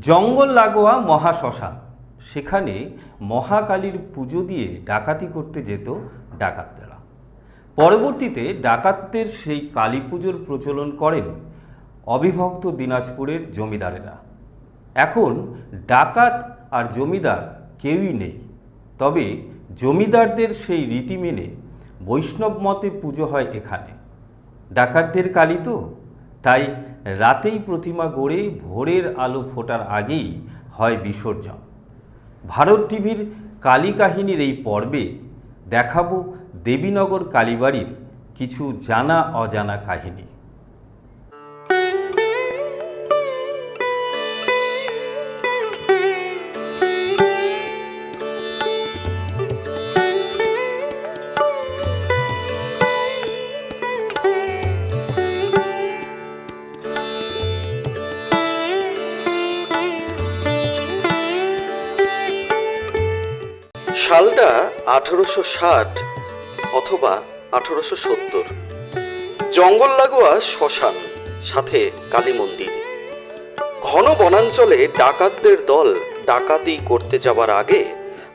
জঙ্গল লাগোয়া মহাশ্মশান সেখানে মহাকালীর পুজো দিয়ে ডাকাতি করতে যেত ডাকাতরা। পরবর্তীতে ডাকাতদের সেই কালী পুজোর প্রচলন করেন অবিভক্ত দিনাজপুরের জমিদারেরা। এখন ডাকাত আর জমিদার কেউই নেই। তবে জমিদারদের সেই রীতি মেনে বৈষ্ণব মতে পুজো হয় এখানে। ডাকাতদের কালী তো, তাই রাতেই প্রতিমা গড়ে ভোরের আলো ফোটার আগেই হয় বিসর্জন। ভারত টিভির কালী কাহিনীর এই পর্বে দেখাবো দেবীনগর কালীবাড়ির কিছু জানা অজানা কাহিনী। সালটা আঠারোশো ষাট অথবা আঠারোশো সত্তর। জঙ্গল লাগোয়া শ্মশান, সাথে কালী মন্দির। ঘন বনাঞ্চলে ডাকাতদের দল ডাকাতি করতে যাবার আগে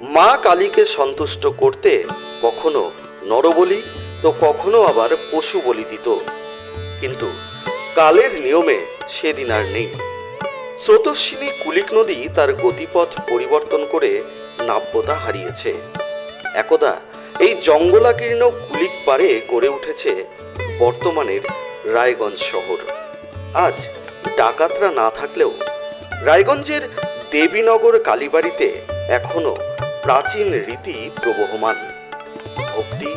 মা কালীকে সন্তুষ্ট করতে কখনো নরবলি তো কখনো আবার পশু বলি দিত। কিন্তু কালের নিয়মে সেদিন আর নেই। স্রোতস্বিনী কুলিক নদী তার গতিপথ পরিবর্তন করে নাব্যতা হারিয়েছে। একদা এই জঙ্গলাকীর্ণ কুলিক পারে গড়ে উঠেছে বর্তমানের রায়গঞ্জ শহর। আজ ডাকাতরা না থাকলেও রায়গঞ্জের দেবীনগর কালীবাড়িতে এখনও প্রাচীন রীতি প্রবহমান। ভক্তি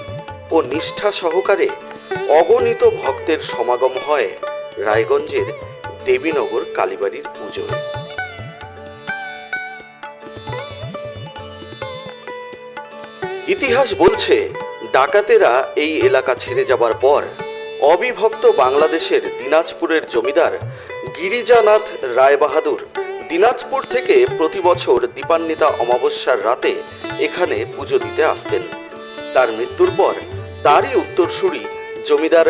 ও নিষ্ঠা সহকারে অগণিত ভক্তের সমাগম হয় রায়গঞ্জের দেবীনগর কালীবাড়ির পুজোয়। ইতিহাস বলছে, ডাকাতেরা এই এলাকা ছেড়ে যাবার পর অবিভক্ত বাংলাদেশের দিনাজপুরের জমিদার গিরিজানাথ রায়বাহাদুর দিনাজপুর থেকে প্রতি বছর দীপান্বিতা অমাবস্যার রাতে এখানে পুজো দিতে আসতেন। তার মৃত্যুর পর তারই উত্তরসূরি জমিদার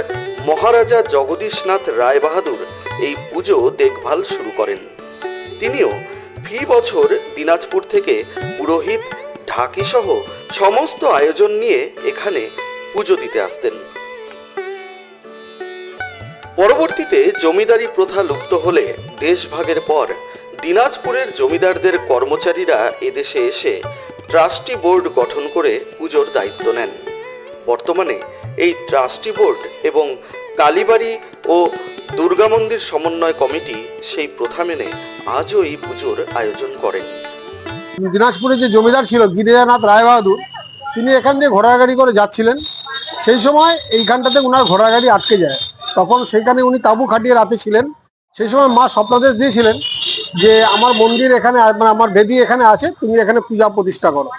মহারাজা জগদীশনাথ রায়বাহাদুর এই পুজো দেখভাল শুরু করেন। তিনিও ফি বছর দিনাজপুর থেকে পুরোহিত ঢাকি সহ সমস্ত আয়োজন নিয়ে এখানে পুজো দিতে আসতেন। পরবর্তীতে জমিদারি প্রথা লুপ্ত হলে দেশভাগের পর দিনাজপুরের জমিদারদের কর্মচারীরা এদেশে এসে ট্রাস্টি বোর্ড গঠন করে পুজোর দায়িত্ব নেন। বর্তমানে এই ট্রাস্টি বোর্ড এবং কালীবাড়ি ও দুর্গা মন্দির সমন্বয় কমিটি সেই প্রথা মেনে আজও এই পুজোর আয়োজন করেন। দিনাজপুরে যে জমিদার ছিল গিরিজানাথ রায়বাহাদুর, তিনি এখান দিয়ে ঘোড়ার গাড়ি করে যাচ্ছিলেন। সেই সময় এইখানটাতে ওনার ঘোড়ার গাড়ি আটকে যায়। তখন সেখানে উনি তাঁবু খাটিয়ে রাতে ছিলেন। সেই সময় মা স্বপ্নাদেশ দিয়েছিলেন যে, আমার মন্দির এখানে মানে আমার বেদি এখানে আছে, তুমি এখানে পূজা প্রতিষ্ঠা করো।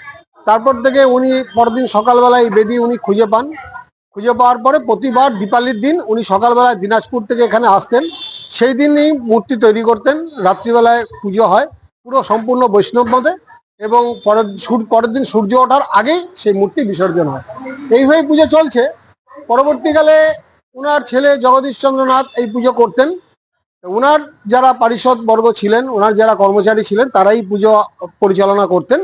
তারপর থেকে উনি পরদিন সকালবেলা এই বেদি উনি খুঁজে পান। খুঁজে পাওয়ার পরে প্রতিবার দীপালির দিন উনি সকালবেলায় দিনাজপুর থেকে এখানে আসতেন। সেই দিনই মূর্তি তৈরি করতেন। রাত্রিবেলায় পুজো হয়। পুরো সম্পূর্ণ বৈষ্ণব মতে এবং পরের পরের দিন সূর্য ওঠার আগেই সেই মূর্তি বিসর্জন হয়। এইভাবে পুজো চলছে। পরবর্তীকালে ওনার ছেলে জগদীশচন্দ্রনাথ এই পুজো করতেন। ওনার যারা পারিষদ বর্গ ছিলেন ওনার যারা কর্মচারী ছিলেন, তারাই পুজো পরিচালনা করতেন।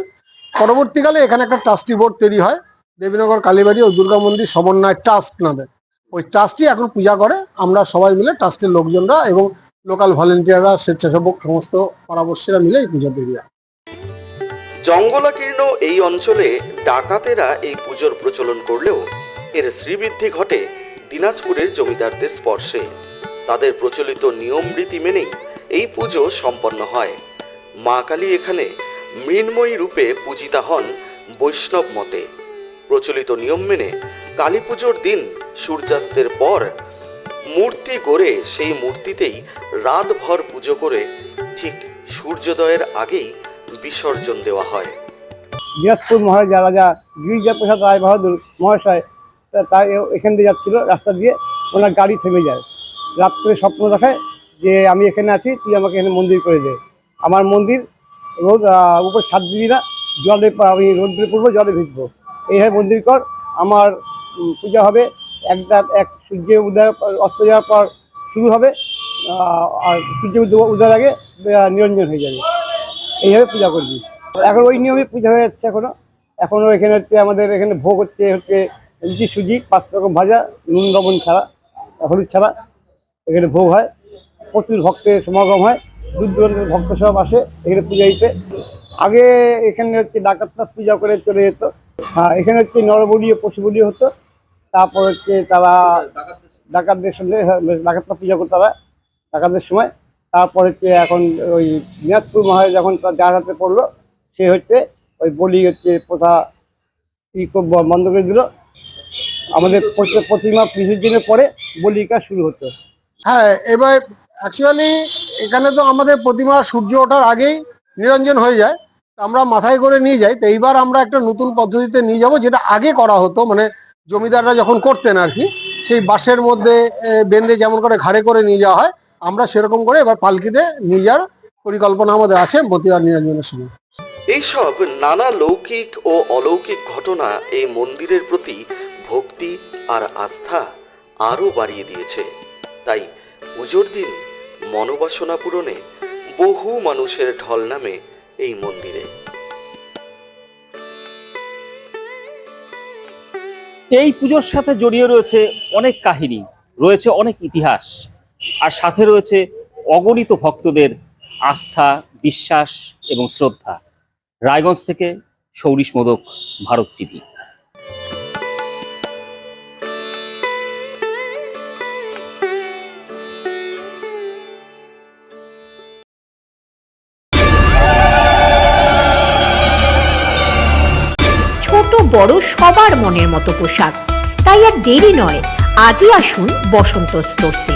পরবর্তীকালে এখানে একটা ট্রাস্টি বোর্ড তৈরি হয়, দেবীনগর কালীবাড়ি ও দুর্গা মন্দির সমন্বয় ট্রাস্ট নামে। ওই ট্রাস্টই এখন পূজা করে। আমরা সবাই মিলে ট্রাস্টের লোকজনরা এবং লোকাল ভলেন্টিয়াররা, স্বেচ্ছাসেবক সমস্ত পরামর্শীরা মিলে এই পুজো তৈরি হয়। জঙ্গলাকীর্ণ এই অঞ্চলে ডাকাতেরা এই পুজোর প্রচলন করলেও এর শ্রীবৃদ্ধি ঘটে দিনাজপুরের জমিদারদের স্পর্শে। তাদের প্রচলিত নিয়ম রীতি মেনেই এই পুজো সম্পন্ন হয়। মা কালী এখানে মৃন্ময়ী রূপে পূজিতা হন বৈষ্ণব মতে। প্রচলিত নিয়ম মেনে কালী পুজোর দিন সূর্যাস্তের পর মূর্তি গড়ে সেই মূর্তিতেই রাতভর পুজো করে ঠিক সূর্যোদয়ের আগেই বিসর্জন দেওয়া হয়। দিনাজপুর মহারাজা রাজা গিরিজা প্রসাদ রায় বাহাদুর মহাশয় তাই এখান দিয়ে যাচ্ছিল, রাস্তা দিয়ে ওনার গাড়ি থেমে যায়। রাত্রে স্বপ্ন দেখায় যে আমি এখানে আছি, তুই আমাকে এখানে মন্দির করে দে। আমার মন্দির রোদ উপর ছাদ দিবি না, জলে আমি রোদ্রে পড়ব, জলে ভিজবো। এইভাবে মন্দির কর, আমার পূজা হবে, এক এক সূর্য উদয়, অস্ত যাওয়ার পর শুরু হবে আর সূর্য উদয়- আগে নিরঞ্জন হয়ে যাবে। এইভাবে পূজা করছি। এখন ওই নিয়মে পূজা হয়ে যাচ্ছে এখনও। এখনও এখানে হচ্ছে আমাদের এখানে ভোগ হচ্ছে হচ্ছে লুচি, সুজি, পাঁচ রকম ভাজা, নুন, লবণ ছাড়া, হলুদ ছাড়া এখানে ভোগ হয়। প্রচুর ভক্তের সমাগম হয়। দূর দূরান্তের ভক্ত সব আসে এখানে পূজা দিতে। আগে এখানে হচ্ছে ডাকাতরা পূজা করে চলে যেত। হ্যাঁ এখানে হচ্ছে নরবলি ও পশু বলি হতো। তারপর হচ্ছে তারা ডাকাতদের সঙ্গে ডাকাতরা পূজা করতো তারা। ডাকাতদের সময়। তারপর হচ্ছে এখন ওই দিনাজপুর মহারাজ যখন তার যার হাতে পড়ল, সে হচ্ছে ওই বলি হচ্ছে প্রথা ই বন্ধ করে দিল। আমাদের প্রতিমা প্রতিমা দিনের পরে বলি কাজ শুরু হতো। হ্যাঁ এবার অ্যাকচুয়ালি এখানে তো আমাদের প্রতিমা সূর্য ওঠার আগেই নিরঞ্জন হয়ে যায়। আমরা মাথায় করে নিয়ে যাই, তো এইবার আমরা একটা নতুন পদ্ধতিতে নিয়ে যাব, যেটা আগে করা হতো মানে জমিদাররা যখন করতেন আর কি, সেই বাঁশের মধ্যে বেঁধে যেমন করে ঘাড়ে করে নিয়ে যাওয়া হয় আমরা সেরকম করে এবার পালকিতে নিয়ে যাওয়ার পরিকল্পনা আমাদের আছে প্রতিমা নিরঞ্জনের সময় এইসব নানা লৌকিক ও অলৌকিক ঘটনা এই মন্দিরের প্রতি ভক্তি আর আস্থা আরও বাড়িয়ে দিয়েছে। তাই পুজোর দিন মনোবাসনা পূরণে বহু মানুষের ঢল নামে এই মন্দিরে। এই পুজোর সাথে জড়িয়ে রয়েছে অনেক কাহিনী রয়েছে অনেক ইতিহাস। আর সাথে রয়েছে অগণিত ভক্তদের আস্থা, বিশ্বাস এবং শ্রদ্ধা। রায়গঞ্জ থেকে সৌরিশ মোদক, ভারত টিভি। ছোট, বড়, সবার মনের মতো পোশাক। তাই আর দেরি নয়। আজই আসুন বসন্ত স্টোরসে